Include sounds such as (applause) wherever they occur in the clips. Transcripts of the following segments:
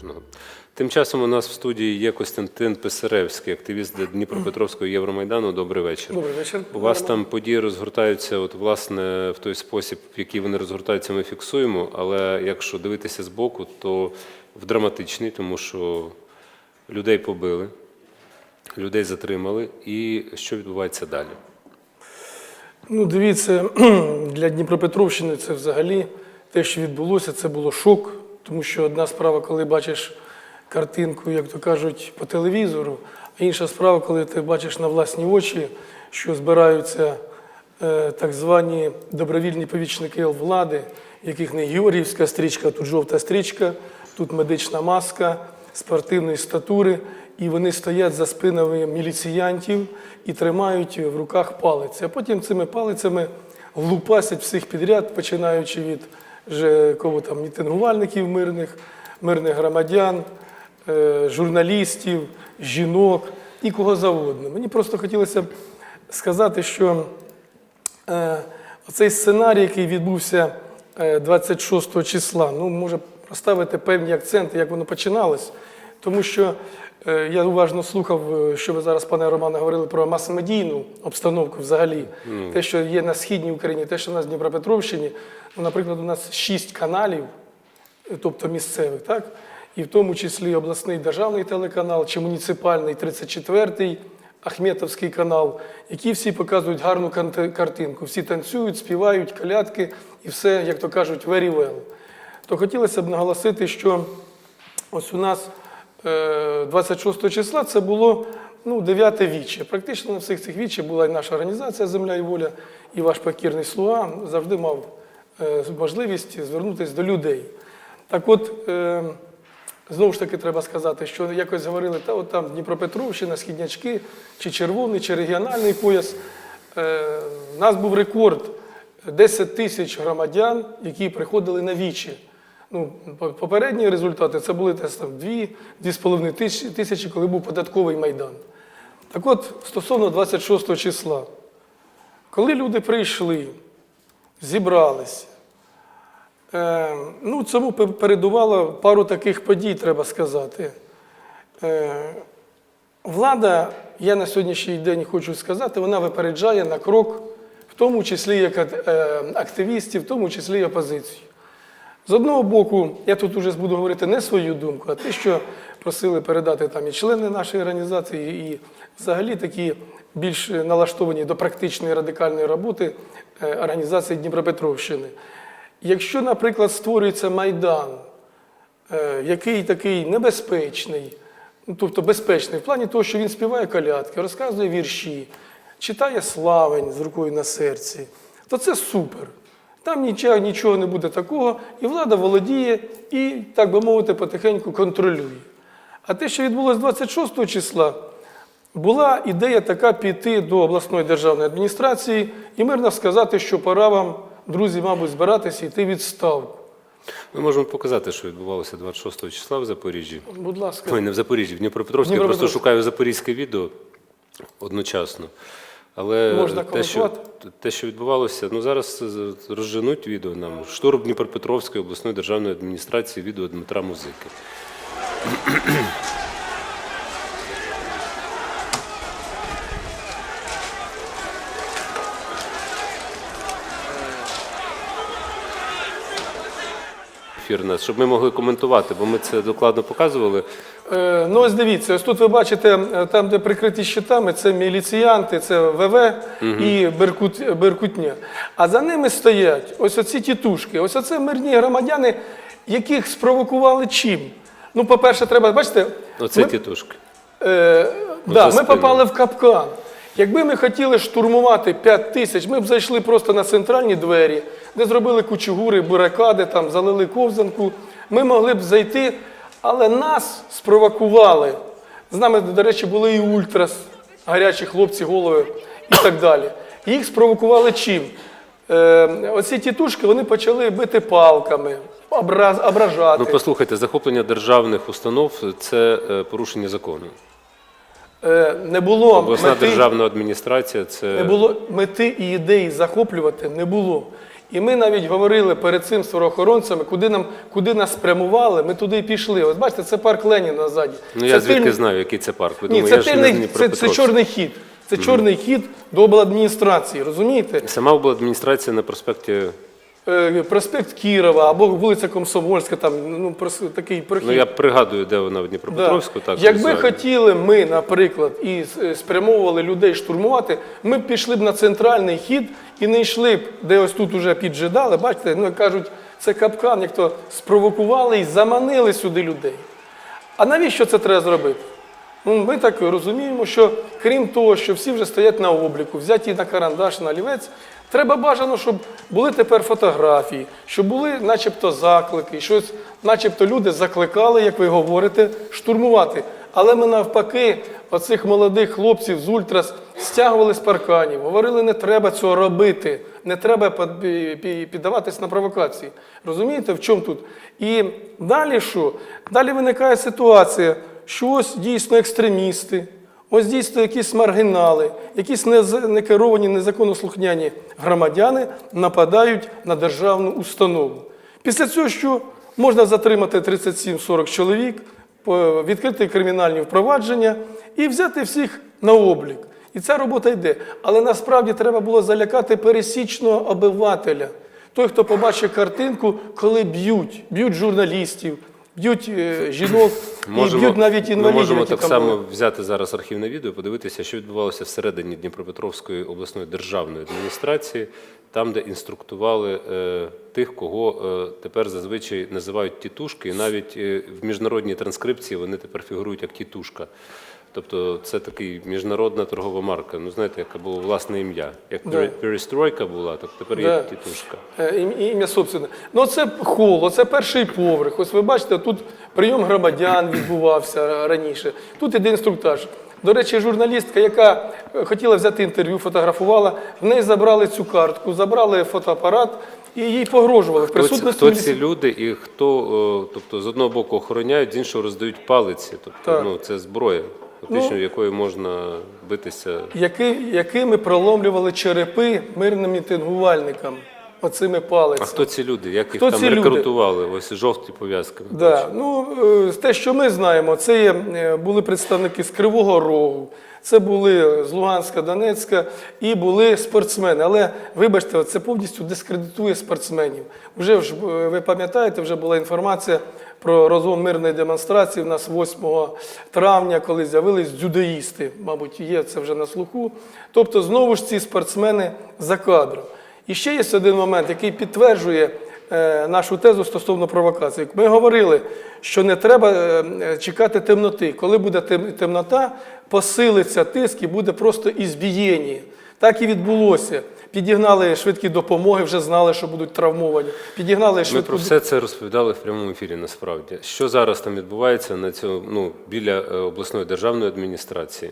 кожного. Тим часом у нас в студії є Костянтин Писаревський, активіст Дніпропетровського Євромайдану. Добрий вечір. Добрий вечір. У вас там події розгортаються, от власне в той спосіб, в який вони розгортаються, ми фіксуємо. Але якщо дивитися збоку, то в драматичний, тому що людей побили, людей затримали. І що відбувається далі? Ну, дивіться, (clears throat) для Дніпропетровщини це взагалі те, що відбулося, це було шок. Тому що одна справа, коли бачиш картинку, як то кажуть, по телевізору, а інша справа, коли ти бачиш на власні очі, що збираються е, так звані добровільні повічники влади, яких не Георгіївська стрічка, тут жовта стрічка, тут медична маска спортивної статури, і вони стоять за спинами міліціянтів і тримають в руках палиці. А потім цими палицями лупасять всіх підряд, починаючи від кого там мітингувальників мирних, мирних громадян, е, журналістів, жінок і кого завгодно. Мені просто хотілося б сказати, що Е, Оцей сценарій, який відбувся е, 26 числа, ну, може розставити певні акценти, як воно починалось. Тому що е, я уважно слухав, е, що ви зараз, пане Романе, говорили про масомедійну обстановку взагалі. Те, що є на східній Україні, те, що у нас в Дніпропетровщині. Ну, наприклад, у нас шість каналів, е, тобто місцевих, так? І в тому числі обласний державний телеканал чи муніципальний 34-й Ахметовський канал, які всі показують гарну картинку. Всі танцюють, співають, колядки і все, як то кажуть, very well. То хотілося б наголосити, що ось у нас е, 26 числа це було ну, 9 віче. Практично на всіх цих віче була і наша організація Земля і воля, і ваш покірний слуга завжди мав е, можливість звернутися до людей. Так от, е, знову ж таки, треба сказати, що якось говорили, та от там Дніпропетровщина, Східнячки, чи червоний, чи регіональний пояс. Е, У нас був рекорд 10 тисяч громадян, які приходили на вічі. Ну, попередні результати це були десь там 2-2,5 тисячі, тисячі, коли був податковий майдан. Так от, стосовно 26 числа, коли люди прийшли, зібралися, Е, ну, цьому передувало пару таких подій, треба сказати. Е, влада, я на сьогоднішній день хочу сказати, вона випереджає на крок, в тому числі як е, активістів, в тому числі і опозицію. З одного боку, я тут вже буду говорити не свою думку, а те, що просили передати там і члени нашої організації, і взагалі такі більш налаштовані до практичної радикальної роботи е, організації Дніпропетровщини. Якщо, наприклад, створюється майдан, е, який такий небезпечний, ну, тобто безпечний, в плані того, що він співає колядки, розказує вірші, читає славень з рукою на серці, то це супер. Там нічого, нічого не буде такого, і влада володіє і, так би мовити, потихеньку контролює. А те, що відбулося 26 числа, була ідея така піти до обласної державної адміністрації і мирно сказати, що пора вам, друзі, мабуть, збиратися і йти відставку. Ми можемо показати, що відбувалося 26 числа в Запоріжжі. Будь ласка. Ой, не в Запоріжжі, в Дніпропетровську. Я просто шукаю запорізьке відео одночасно. Але Можна те, що, те, що відбувалося, ну зараз розженуть відео нам. Штурм Дніпропетровської обласної державної адміністрації, відео Дмитра Музики. Ефір нас, щоб ми могли коментувати, бо ми це докладно показували. Е, Ну, ось дивіться, ось тут ви бачите, е, там, де прикриті щитами, це міліціянти, це ВВ і Беркут, Беркутня. А за ними стоять ось оці тітушки, ось оце мирні громадяни, яких спровокували чим? Ну, по-перше, треба, бачите, Оце ми- тітушки. Е, да, ми попали в капкан. Якби ми хотіли штурмувати 5 тисяч, ми б зайшли просто на центральні двері, де зробили кучугури, барикади, там, залили ковзанку. Ми могли б зайти, але нас спровокували. З нами, до речі, були і ультрас, гарячі хлопці, голови і так далі. Їх спровокували чим? Е, оці тітушки вони почали бити палками, ображати. Ну послухайте, захоплення державних установ це е, порушення закону. Е, не було Обласна мети- державна адміністрація це Не було мети і ідеї захоплювати не було. І ми навіть говорили перед цим з правоохоронцями, куди, нам, куди нас спрямували, ми туди і пішли. Ось бачите, це парк Леніна ззаді. Ну я звідки тильний- знаю, який це парк? Ви Ні, думаєте, це, я не це, це чорний хід. Це чорний хід до обладміністрації, розумієте? Сама обладміністрація на проспекті. Е, проспект Кірова або вулиця Комсомольська, там ну, такий прохід. Ну я пригадую, де вона в Да. Дніпропетровську. Так, Якби візуально. хотіли ми, наприклад, і е, спрямовували людей штурмувати, ми б пішли б на центральний хід і не йшли б, де ось тут уже піджидали. Бачите, ну кажуть, це капкан, як то спровокували і заманили сюди людей. А навіщо це треба зробити? Ну, ми так розуміємо, що крім того, що всі вже стоять на обліку, взяті на карандаш, на олівець, треба бажано, щоб були тепер фотографії, щоб були начебто заклики, щось, начебто люди закликали, як ви говорите, штурмувати. Але ми навпаки, оцих молодих хлопців з ультрас стягували з парканів, говорили, не треба цього робити, не треба піддаватись на провокації. Розумієте, в чому тут? І далі що? Далі виникає ситуація, що ось дійсно екстремісти, ось дійсно якісь маргінали, якісь некеровані, незаконнослухняні громадяни нападають на державну установу. Після цього що можна затримати 37-40 чоловік, відкрити кримінальні впровадження і взяти всіх на облік. І ця робота йде. Але насправді треба було залякати пересічного обивателя. Той, хто побачить картинку, коли б'ють, б'ють журналістів, б'ють жінок жінок і б'ють навіть ми можемо які так там само були. взяти зараз архівне відео, подивитися, що відбувалося всередині Дніпропетровської обласної державної адміністрації, там, де інструктували е, тих, кого е, тепер зазвичай називають тітушки, і навіть е, в міжнародній транскрипції вони тепер фігурують як тітушка. Тобто це такий міжнародна торгова марка. Ну знаєте, яка було власне ім'я. Як Да. перестройка була, так тепер Да. є тітушка. Е, ім- Ім'я собственне. Ну, це хол, це перший поверх. Ось ви бачите, тут прийом громадян відбувався раніше. Тут іде інструктаж. До речі, журналістка, яка е, хотіла взяти інтерв'ю, фотографувала, в неї забрали цю картку, забрали фотоапарат і їй погрожували в Хто присутності. хто ці люди і хто, тобто, з одного боку охороняють, з іншого роздають палиці. Тобто, Так. ну, це зброя, фактично, Ну, якою можна битися. Які, якими проломлювали черепи мирним мітингувальникам оцими палицями. А хто ці люди? Як їх Хто там ці люди? рекрутували? Ось жовті пов'язки. Да. Ну, е, те, що ми знаємо, це є, е, були представники з Кривого Рогу, це були з Луганська, Донецька і були спортсмени. Але вибачте, це повністю дискредитує спортсменів. Вже ж, е, ви пам'ятаєте, вже була інформація про розгон мирної демонстрації. У нас 8 травня, коли з'явились дзюдоїсти, мабуть, є це вже на слуху. Тобто, знову ж ці спортсмени за кадром. І ще є один момент, який підтверджує е, нашу тезу стосовно провокації. Ми говорили, що не треба е, чекати темноти. Коли буде темнота, посилиться тиск і буде просто ізбієння. Так і відбулося. Підігнали швидкі допомоги, вже знали, що будуть травмовані. Підігнали Ми про все це розповідали в прямому ефірі. Насправді, що зараз там відбувається на цьому ну біля е, обласної державної адміністрації?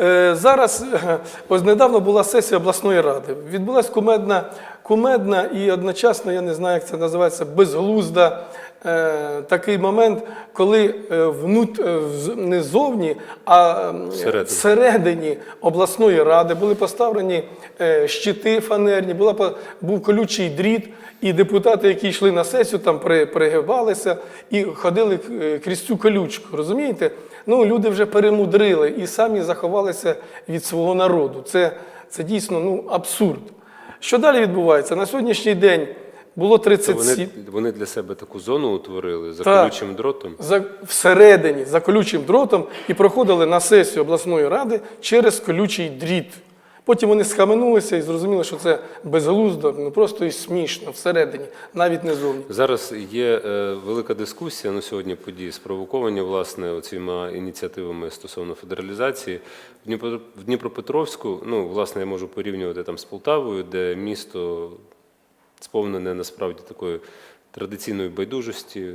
Е, Зараз е, ось недавно була сесія обласної ради. Відбулася кумедна, кумедна і одночасно, я не знаю, як це називається, безглузда такий момент, коли е, внут, е, не зовні, а Всередині. всередині обласної ради були поставлені е, щити фанерні, була, був колючий дріт, і депутати, які йшли на сесію, там при- пригибалися і ходили е, крізь цю колючку. Розумієте? Ну, люди вже перемудрили і самі заховалися від свого народу. Це, це дійсно ну, абсурд. Що далі відбувається? На сьогоднішній день було То 37. вони, вони для себе таку зону утворили за Так. колючим дротом. за, всередині за колючим дротом і проходили на сесію обласної ради через колючий дріт. Потім вони схаменулися і зрозуміли, що це безглуздо, ну просто і смішно всередині, навіть не зовні. Зараз є е, велика дискусія на сьогодні події, спровоковані власне оціма ініціативами стосовно федералізації. В Дніпропетровську, ну власне, я можу порівнювати там з Полтавою, де місто сповнене насправді такою традиційною байдужості,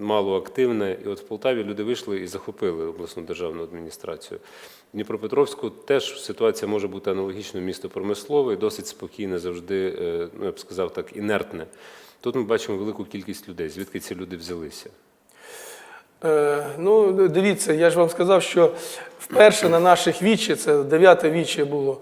мало активне. І от в Полтаві люди вийшли і захопили обласну державну адміністрацію. В Дніпропетровську теж ситуація може бути аналогічною місто промислове, досить спокійне, завжди, е, ну я б сказав так, інертне. Тут ми бачимо велику кількість людей. Звідки ці люди взялися? Е, ну, дивіться, я ж вам сказав, що вперше на наших вічі, це дев'яте віче було,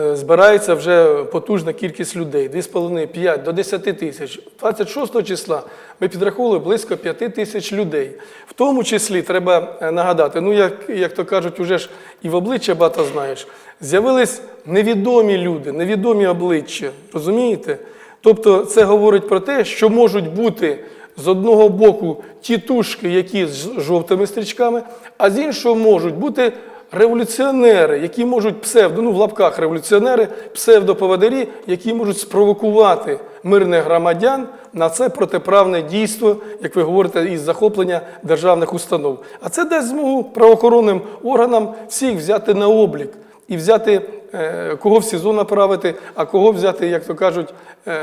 е, збирається вже потужна кількість людей, 2,5, 5 до 10 тисяч. 26 числа ми підраховували близько 5 тисяч людей. В тому числі треба е, нагадати, ну як, як то кажуть, уже ж і в обличчя багато знаєш, з'явились невідомі люди, невідомі обличчя, розумієте? Тобто це говорить про те, що можуть бути з одного боку тітушки, які з жовтими стрічками, а з іншого можуть бути революціонери, які можуть псевдо, ну в лапках революціонери, псевдоповодирі, які можуть спровокувати мирних громадян на це протиправне дійство, як ви говорите, із захоплення державних установ. А це дасть змогу правоохоронним органам всіх взяти на облік і взяти е, кого в СІЗО направити, а кого взяти, як то кажуть, е,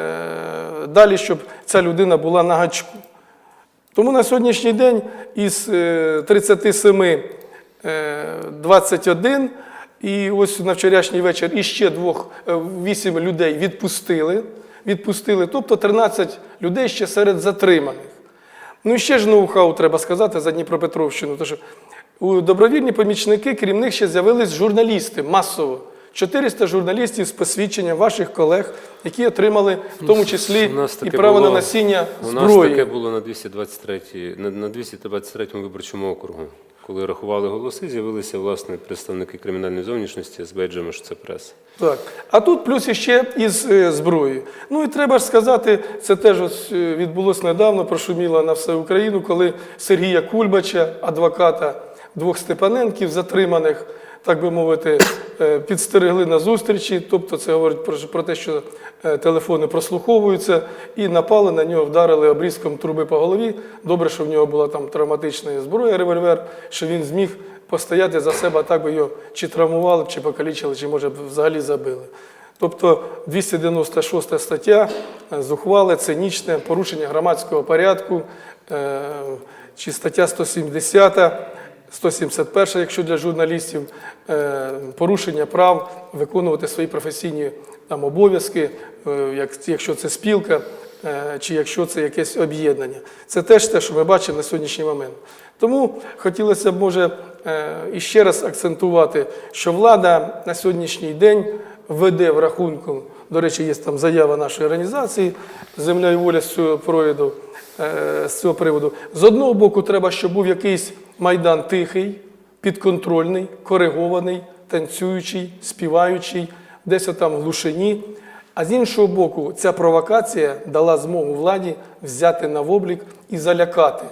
далі, щоб ця людина була на гачку. Тому на сьогоднішній день із е, 37 е, 21 і ось на вчорашній вечір іще двох, е, вісім людей відпустили. відпустили. Тобто 13 людей ще серед затриманих. Ну і ще ж ноу-хау треба сказати за Дніпропетровщину. Тому що у добровільні помічники, крім них, ще з'явились журналісти масово. 400 журналістів з посвідченням ваших колег, які отримали в тому числі У нас і право на було- носіння У нас таке було на 223 на, на 223 виборчому округу. Коли рахували голоси, з'явилися власне представники кримінальної зовнішності з бейджами, що це преса. Так. А тут плюс іще із е, зброєю. Ну і треба ж сказати, це теж ось е, відбулося недавно, прошуміло на всю Україну, коли Сергія Кульбача, адвоката двох Степаненків, затриманих, так би мовити, е, підстерегли на зустрічі. Тобто це говорить про, те, що е, телефони прослуховуються, і напали на нього, вдарили обрізком труби по голові. Добре, що в нього була там травматична зброя, револьвер, що він зміг постояти за себе, так би його чи травмували, чи покалічили, чи може взагалі забили. Тобто 296 стаття е, зухвале, цинічне порушення громадського порядку, чи стаття 170, 171, якщо для журналістів, е, порушення прав виконувати свої професійні там, обов'язки, е, якщо це спілка, е, чи якщо це якесь об'єднання. Це теж те, що ми бачимо на сьогоднішній момент. Тому хотілося б, може, іще раз акцентувати, що влада на сьогоднішній день веде в рахунку, до речі, є там заява нашої організації Земля і воля з цього приводу. З цього приводу. З одного боку, треба, щоб був якийсь майдан тихий, підконтрольний, коригований, танцюючий, співаючий, десь там в глушині. А з іншого боку, ця провокація дала змогу владі взяти на облік і залякати,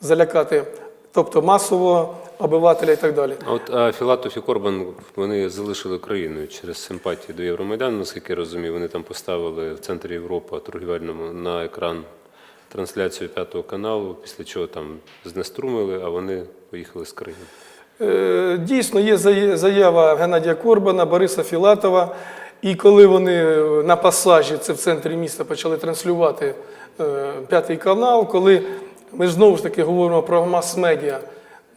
залякати, тобто масового обивателя і так далі. А от а Філатов і Корбан вони залишили країною через симпатії до Євромайдану, наскільки я розумію, вони там поставили в центрі Європи торгівельному на екран трансляцію п'ятого каналу, після чого там знеструмили, а вони поїхали з країни. Е, Дійсно, є заява Геннадія Корбана, Бориса Філатова. І коли вони е, на пасажі, це в центрі міста, почали транслювати е, п'ятий канал, коли ми знову ж таки говоримо про мас-медіа.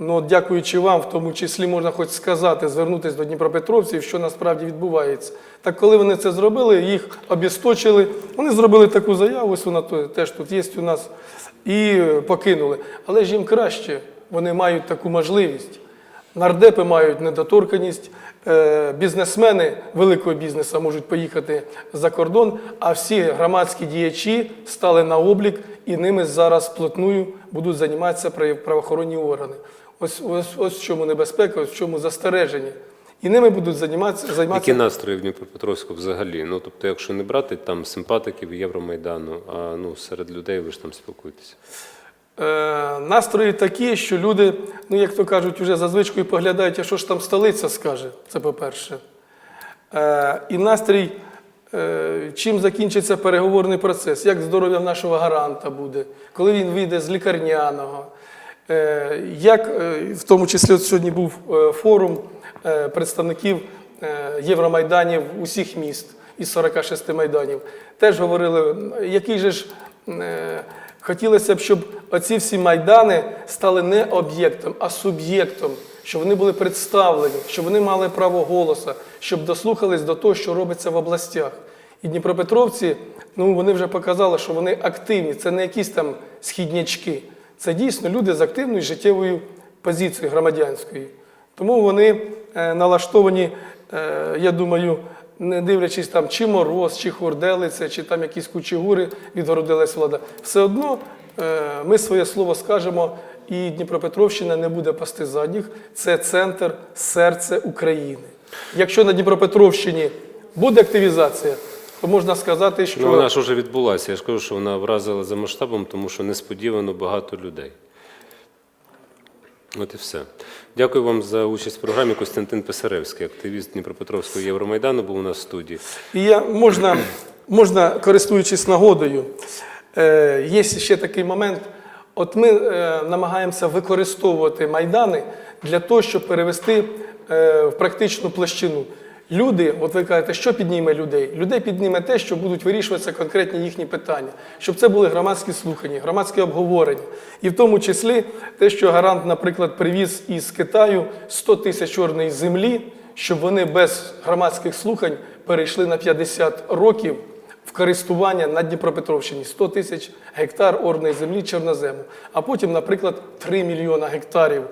Ну, дякуючи вам, в тому числі можна хоч сказати, звернутися до Дніпропетровців, що насправді відбувається. Так коли вони це зробили, їх обісточили, вони зробили таку заяву, ось вона теж тут є у нас, і покинули. Але ж їм краще, вони мають таку можливість. Нардепи мають недоторканість, е, бізнесмени великого бізнесу можуть поїхати за кордон, а всі громадські діячі стали на облік і ними зараз плотною будуть займатися правоохоронні органи. Ось, ось, ось в чому небезпека, ось в чому застереження. І ними будуть займатися, Які настрої в Дніпропетровську взагалі? Ну тобто, якщо не брати там симпатиків Євромайдану, а ну серед людей ви ж там спілкуєтеся. Е, настрої такі, що люди, ну як то кажуть, вже за звичкою поглядають, а що ж там столиця скаже, це по-перше. Е, і настрій, е, чим закінчиться переговорний процес, як здоров'я нашого гаранта буде, коли він вийде з лікарняного. Е, як, е, в тому числі от сьогодні був е, форум представників Євромайданів усіх міст із 46 майданів. Теж говорили, який же ж хотілося б, щоб оці всі майдани стали не об'єктом, а суб'єктом, щоб вони були представлені, щоб вони мали право голосу, щоб дослухались до того, що робиться в областях. І Дніпропетровці, ну вони вже показали, що вони активні. Це не якісь там східнячки. Це дійсно люди з активною життєвою позицією громадянською. Тому вони е, налаштовані, е, я думаю, не дивлячись там, чи мороз, чи хорделиця, чи там якісь кучігури відгородилась влада. Все одно е, ми своє слово скажемо, і Дніпропетровщина не буде пасти задніх. Це центр, серце України. Якщо на Дніпропетровщині буде активізація, то можна сказати, що Ну, вона ж вже відбулася. Я ж кажу, що вона вразила за масштабом, тому що несподівано багато людей. От і все. Дякую вам за участь в програмі. Костянтин Писаревський, активіст Дніпропетровського Євромайдану, був у нас в студії. І я, можна, можна, користуючись нагодою, е, є ще такий момент. От ми е, намагаємося використовувати майдани для того, щоб перевести е, в практичну площину. Люди, от ви кажете, що підніме людей? Людей підніме те, що будуть вирішуватися конкретні їхні питання, щоб це були громадські слухання, громадські обговорення. І в тому числі те, що гарант, наприклад, привіз із Китаю 100 тисяч чорної землі, щоб вони без громадських слухань перейшли на 50 років в користування на Дніпропетровщині 100 тисяч гектар орної землі чорнозему, а потім, наприклад, 3 мільйона гектарів.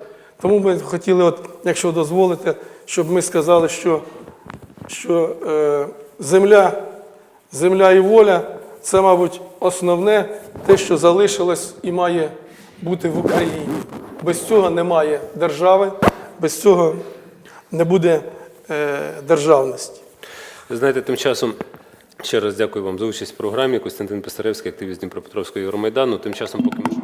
Тому ми хотіли, от, якщо дозволите, щоб ми сказали, що, що е, земля, земля і воля це, мабуть, основне те, що залишилось і має бути в Україні. Без цього немає держави, без цього не буде е, державності. Ви знаєте, тим часом ще раз дякую вам за участь в програмі. Костянтин Писаревський, активіст Дніпропетровського Євромайдану. Тим часом, поки ми